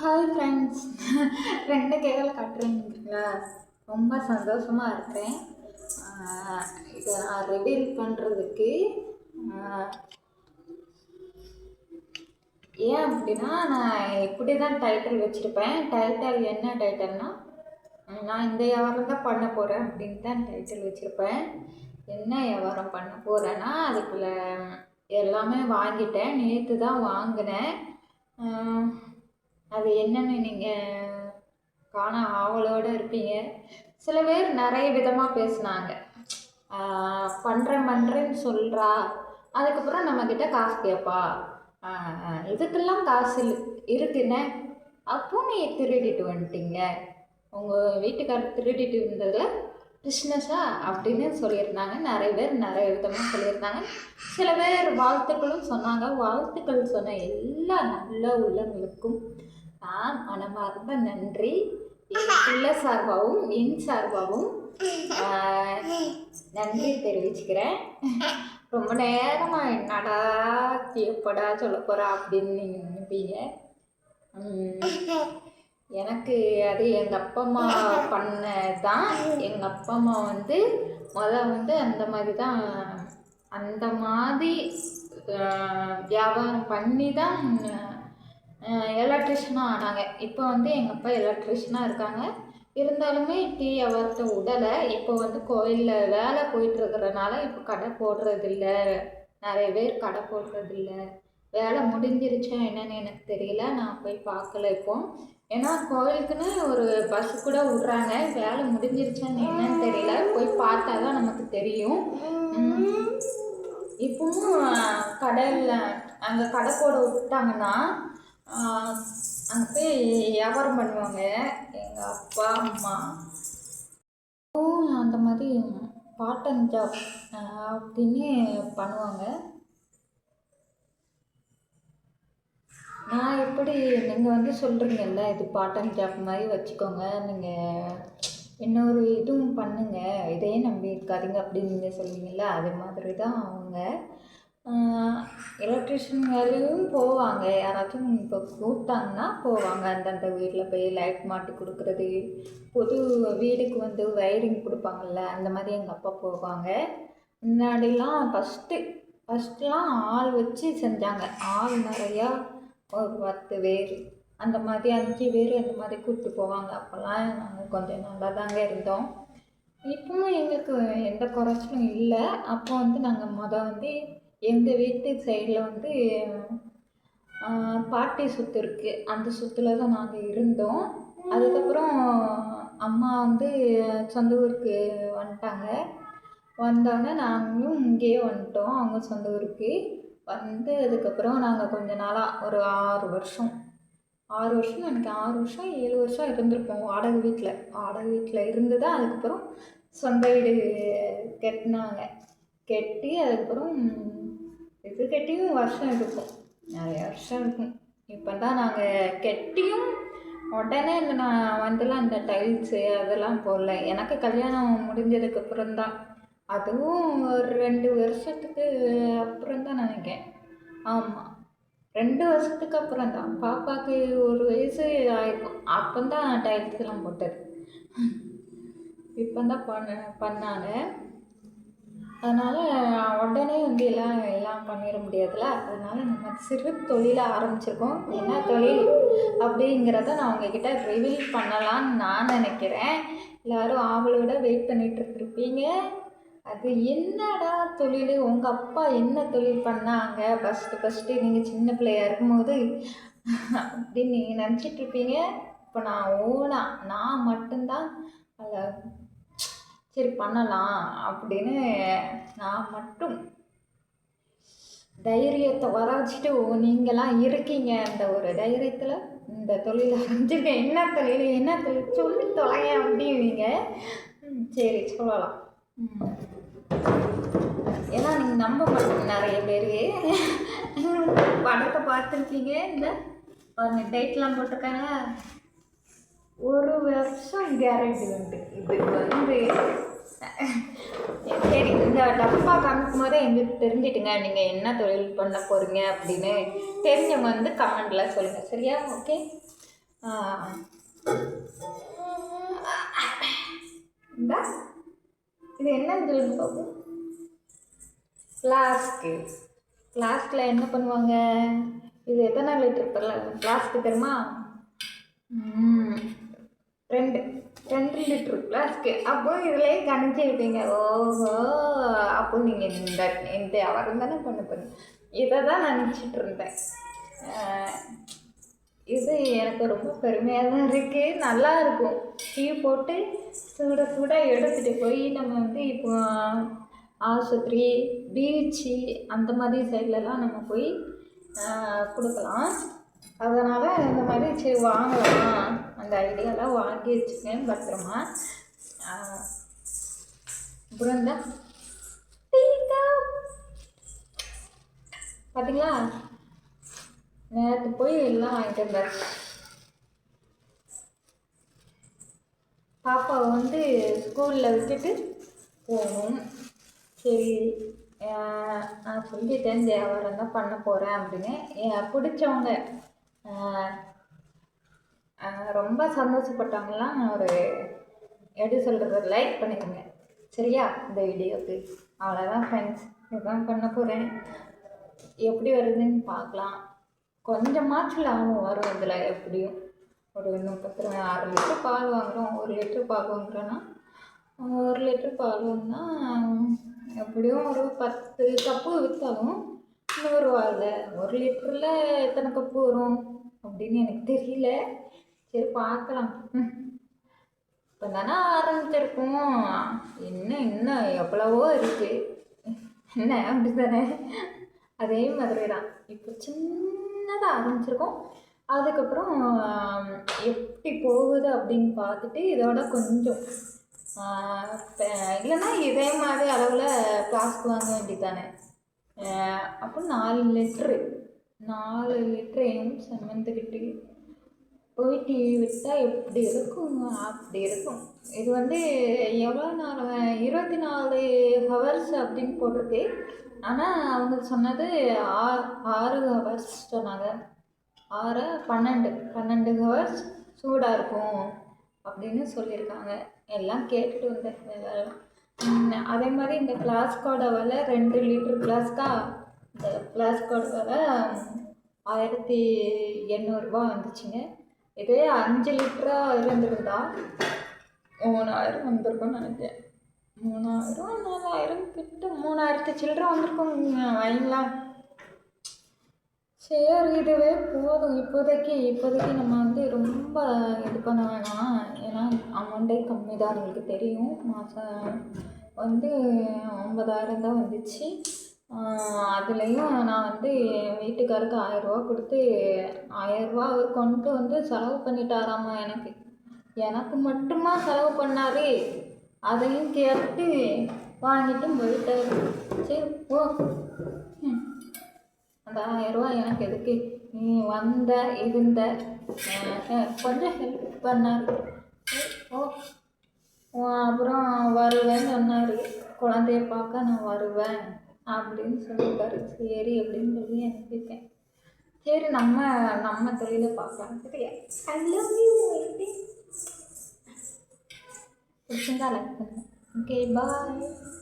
Hi friends ரெண்டு கைகளை கட்டுறீங்களா ரொம்ப சந்தோஷமாக இருக்கேன். இதை நான் ரிவீல் பண்ணுறதுக்கு ஏன் அப்படின்னா நான் இப்படி தான் டைட்டில் வச்சுருப்பேன். டைட்டில் என்ன டைட்டில்னா நான் இந்த வியாபாரம் தான் பண்ண போகிறேன் அப்படின்னு தான் டைட்டில் வச்சுருப்பேன். என்ன வியாபாரம் பண்ண போகிறேன்னா அதுக்குள்ளே எல்லாமே வாங்கிட்டேன். நேற்று தான் வாங்கினேன். அது என்னன்னு நீங்கள் காண ஆவலோடு இருப்பீங்க. சில பேர் நிறைய விதமாக பேசுனாங்க. பண்ணுறேன் பண்ணுறேன்னு சொல்கிறா அதுக்கப்புறம் நம்மக்கிட்ட காசு கேட்பா இதுக்கெல்லாம் காசு இல் அப்போ நீ திருடிட்டு வந்துட்டீங்க. உங்கள் வீட்டுக்காரர் திருடிட்டு இருந்ததில் பிஸ்னஸா அப்படின்னு சொல்லியிருந்தாங்க. நிறைய பேர் நிறைய விதமாக சொல்லியிருந்தாங்க. சில பேர் வாழ்த்துக்களும் சொன்னாங்க. வாழ்த்துக்கள் சொன்ன எல்லா நல்ல உள்ளங்களுக்கும் நான் மனமார்ந்த நன்றி. என் பிள்ளை சார்பாகவும் என் சார்பாகவும் நன்றி தெரிவிச்சுக்கிறேன். ரொம்ப நேரமாக என்னடா எப்படா சொல்ல போகிறா அப்படின்னு நீங்கள் நினைப்பீங்க. எனக்கு அது எங்கள் அப்பா அம்மா பண்ணதான் தான் எங்கள் அப்பா அம்மா வந்து முத வந்து அந்த மாதிரி தான் அந்த மாதிரி வியாபாரம் பண்ணி தான் எலக்ட்ரிஷனாக ஆனாங்க. இப்போ வந்து எங்கள் அப்பா எலக்ட்ரிஷனாக இருக்காங்க. இருந்தாலுமே டீ வியாபாரத்தை விடலை இப்போ வந்து கோயிலில் வேலை போயிட்டுருக்கிறனால இப்போ கடை போடுறதில்ல. நிறைய பேர் கடை போடுறதில்ல. வேலை முடிஞ்சிருச்சா என்னன்னு எனக்கு தெரியல. நான் போய் பார்க்கல இப்போ. ஏன்னா கோயிலுக்குன்னு ஒரு பஸ் கூட விட்றாங்க. வேலை முடிஞ்சிருச்சான்னு என்னன்னு தெரியல. போய் பார்த்தா தான் நமக்கு தெரியும். இப்பவும் கடையில் அங்கே கடை போட விட்டாங்கன்னா அங்கே போய் வியாபாரம் பண்ணுவாங்க. எங்கள் அப்பா அம்மா. அந்த மாதிரி பார்ட் அண்ட் ஜாப் அப்படின்னு பண்ணுவாங்க. நான் எப்படி நீங்கள் வந்து சொல்கிறீங்கல்ல இது பார்ட் அண்ட் ஜாப் மாதிரி வச்சுக்கோங்க. நீங்கள் இன்னொரு இதுவும் பண்ணுங்கள் இதையே நம்பி இருக்காதீங்க அப்படின்னு நீங்கள் சொல்லுவீங்கள்ல அது மாதிரி தான் அவங்க. எலக்ட்ரிஷியன் வேலையும் போவாங்க. யாராச்சும் இப்போ கூப்பிட்டாங்கன்னா போவாங்க. அந்தந்த வீட்டில் போய் லைட் மாட்டி கொடுக்குறது புது வீடுக்கு வந்து வயரிங் கொடுப்பாங்கல்ல அந்த மாதிரி எங்கள் அப்பா போவாங்க. முன்னாடிலாம் ஃபஸ்ட்டு ஃபஸ்ட்லாம் ஆள் வச்சு செஞ்சாங்க. ஆள் நிறையா ஒரு பத்து பேர். அந்த மாதிரி அஞ்சு பேர் அந்த மாதிரி கூப்பிட்டு போவாங்க. அப்போல்லாம் நாங்கள் கொஞ்சம் நல்லா தாங்க இருந்தோம். இப்பவும் எங்களுக்கு எந்த குறைச்சலும் இல்லை. அப்போ வந்து நாங்கள் மொதல் வந்து எங்கள் வீட்டு சைடில் வந்து பாட்டி சொத்து இருக்குது அந்த சொத்தில் தான் நாங்கள் இருந்தோம். அதுக்கப்புறம் அம்மா வந்து சொந்த ஊருக்கு வந்துட்டாங்க. வந்தோடனே நாங்களும் இங்கேயே வந்துட்டோம். அவங்க சொந்த ஊருக்கு. வந்து அதுக்கப்புறம் நாங்கள் கொஞ்ச நாளாக ஒரு ஆறு வருஷம். ஆறு வருஷம் எனக்கு ஆறு வருஷம் ஏழு வருஷம் இருந்திருப்போம் வாடகை வீட்டில் வாடகை வீட்டில் இருந்து தான் அதுக்கப்புறம் சொந்த வீடு கட்டினாங்க. கட்டி அதுக்கப்புறம் இது கட்டியும் வருஷம் இருக்கும். நிறைய வருஷம் இருக்கும். இப்போ தான் நாங்கள் கட்டியும் உடனே இந்த நான் வந்துலாம் இந்த டைல்ஸு அதெல்லாம் போடல. எனக்கு கல்யாணம் முடிஞ்சதுக்கப்புறம் தான் அதுவும் ஒரு ரெண்டு வருஷத்துக்கு அப்புறம் தான் நினைக்கிறேன். ஆமாம் ரெண்டு வருஷத்துக்கு அப்புறம் தான் பாப்பாவுக்கு ஒரு வயசு ஆயிருக்கும் அப்போ தான் டைல்ஸ்லாம் போட்டது. இப்போ தான் பண்ண பண்ணாங்க. அதனால் உடனே வந்து எல்லாம் எல்லாம் பண்ணிட முடியாதுல்ல? அதனால் நம்ம சிறு தொழிலை ஆரம்பிச்சிருக்கோம். என்ன தொழில் அப்படிங்கிறத நான் உங்ககிட்ட ரிவீல் பண்ணலான்னு நான் நினைக்கிறேன். எல்லோரும் ஆவலோட வெயிட் பண்ணிகிட்டு இருப்பீங்க அது என்னடா தொழில்? உங்கள் அப்பா என்ன தொழில் பண்ணாங்க? ஃபஸ்ட்டு ஃபஸ்ட்டு நீங்கள் சின்ன பிள்ளையாக இருக்கும்போது அப்படின்னு நீங்கள் நினச்சிட்டு இருப்பீங்க. இப்போ நான் ஓனா நான் மட்டும்தான் அதில் சரி பண்ணலாம் அப்படின்னு நான் மட்டும் தைரியத்தை வர வச்சுட்டு நீங்களாம் இருக்கீங்க. அந்த ஒரு தைரியத்தில் இந்த தொழில் ஆரம்பிச்சிருக்கேன். என்ன தொழில்? என்ன தொழில்? சொல்லி தொலைங்க அப்படிவீங்க சரி சொல்லலாம். ம். ஏன்னா நீங்கள் நம்ப மாட்டீங்க நிறைய பேர். படத்தை பார்த்துருக்கீங்க. இந்த டைட்லாம் போட்டிருக்காங்க. ஒரு வருஷம் கேரண்டி உண்டு. இது வந்து சரி இந்த டப்பா காமிக்கும் போதே எங்களுக்கு தெரிஞ்சிட்டுங்க நீங்கள் என்ன தொழில் பண்ண போகிறீங்க அப்படின்னு தெரிஞ்சவங்க வந்து கமெண்டில் சொல்லுங்கள் சரியா? ஓகே இது என்னன்னு தொழில் பார்ப்போம் ஃப்ளாஸ்க்கு ஃப்ளாஸ்கில் என்ன பண்ணுவாங்க? இது எத்தனை லிட்டர் ஃப்ளாஸ்க்கு தெரியுமா? ம், ஒரு கிளாஸ்க்கு அப்போ இதுலேயே கணிச்சிருப்பீங்க ஓஹோ. அப்போ நீங்கள் இந்த இந்த அவரம் தானே பண்ண போறீங்க. இதை தான் நினச்சிட்டு இருந்தேன். இது எனக்கு ரொம்ப பெருமையாக தான் இருக்குது நல்லா இருக்கும். டீ போட்டு சூட சூடாக எடுத்துகிட்டு போய் நம்ம வந்து இப்போ ஆஸ்பத்திரி பீச்சு அந்த மாதிரி சைட்லலாம் நம்ம போய் கொடுக்கலாம். அதனால் இந்த மாதிரி சரி வாங்கலாம். அந்த ஐடியாலாம் வாங்கி வச்சுக்கேன் பத்திரமா. அப்புறம் இந்த பார்த்தீங்களா நேற்று போய் எல்லாம் வாங்கிட்டு வந்தாச்சு பாப்பாவை வந்து ஸ்கூலில் விட்டுட்டு போகணும். சரி நான் சொல்லிட்டேன் வியாபாரம் தான் பண்ண போகிறேன் அப்படின்னு. பிடிச்சவங்க ரொம்ப சந்தோஷப்பட்டவங்கலாம் ஒரு எப்படி சொல்கிறது லைக் பண்ணிக்கோங்க. சரியா? இந்த வீடியோக்கு. அவ்வளோதான் ஃப்ரெண்ட்ஸ் இதுதான் பண்ண போகிறேன் எப்படி வருதுன்னு பார்க்கலாம். கொஞ்சமாச்சும் லாபம் வரும் இதில் எப்படியும். ஒரு முப்பத்தி ரெண்டு ஆறு லிட்டர் பால் வாங்குகிறோம் ஒரு லிட்டர் பால் வாங்குறோன்னா ஒரு லிட்டர் பால் வாங்கினா எப்படியும் ஒரு பத்து கப்பு விற்றாலும் நூறுரூவாயில் ஒரு லிட்டரில் எத்தனை கப்பு வரும் அப்படின்னு எனக்கு தெரியல. சரி பார்க்கலாம். இப்போ தானே ஆரம்பிச்சிருக்கோம். இன்னும் இன்னும் எவ்வளவோ இருக்குது என்ன அப்படி தானே அதே மாதிரி தான் இப்போ சின்னதாக ஆரம்பிச்சிருக்கோம். அதுக்கப்புறம் எப்படி போகுது அப்படின்னு பார்த்துட்டு இதோட கொஞ்சம் இல்லைன்னா இதே மாதிரி அளவில் ஃப்ளாஸ்க் வாங்க வேண்டியதானே அப்போ நாலு லிட்ரு நாலு லிட்ரு எம் சம்மந்துக்கிட்டு போய் டிவி விட்டால் எப்படி இருக்கும் அப்படி இருக்கும் இது வந்து எவ்வளோ நாள் இருபத்தி நாலு ஹவர்ஸ் அப்படின்னு போட்டிருக்கு ஆனால் அவங்க சொன்னது ஆ ஆறு ஹவர்ஸ் சொன்னாங்க ஆறு பன்னெண்டு பன்னெண்டு ஹவர்ஸ் சூடாக இருக்கும் அப்படின்னு சொல்லியிருக்காங்க எல்லாம் கேட்டுட்டு வந்தேன் வேறு அதே மாதிரி இந்த ஃப்ளாஸ்கோட விலை ரெண்டு லிட்டர் கிளாஸ்க்காக இந்த ஃப்ளாஸ்கோட விலை ஆயிரத்தி எண்ணூறுரூபா வந்துச்சுங்க. இதே அஞ்சு லிட்டராக இருந்திருந்தா மூணாயிரம் வந்திருக்கும்னு நினைக்கிறேன். மூணாயிரம் நாலாயிரம் கிட்ட மூணாயிரத்து சில்லற வந்திருக்கும் வாங்கிங்களா சரி இதுவே போதும். இப்போதைக்கு இப்போதைக்கு நம்ம வந்து ரொம்ப இது பண்ண வேணாம். ஏன்னா அமௌண்ட்டே கம்மி தான் உங்களுக்கு தெரியும். மாதம் வந்து ஒன்பதாயிரம் தான் வந்துச்சு. அதுலேயும் நான் வந்து என் வீட்டுக்காருக்கு ஆயரூவா கொடுத்து ஆயரூவா அவர் கொண்டு வந்து செலவு பண்ணிட்டாராமா எனக்கு. எனக்கு மட்டுமா செலவு பண்ணார்? அதையும் கேட்டு வாங்கிட்டு போயிட்டார். சரி ஓ அந்த ஆயரூவா எனக்கு எதுக்கு? நீ வந்த இருந்த கொஞ்சம் ஹெல்ப் பண்ணார். சரி, ஓ அப்புறம் வருவேன்னு சொன்னார். குழந்தைய பார்க்க நான் வருவேன் அப்படின்னு சொல்லிட்டாரு சரி அப்படின்னு சொல்லி அனுப்பியிருக்கேன் சரி நம்ம நம்ம தொழிலை பார்க்கலாம். சரியா? ஐ லவ் யூ பிடிச்சிருந்தா லைக் பண்ணுங்க. Okay bye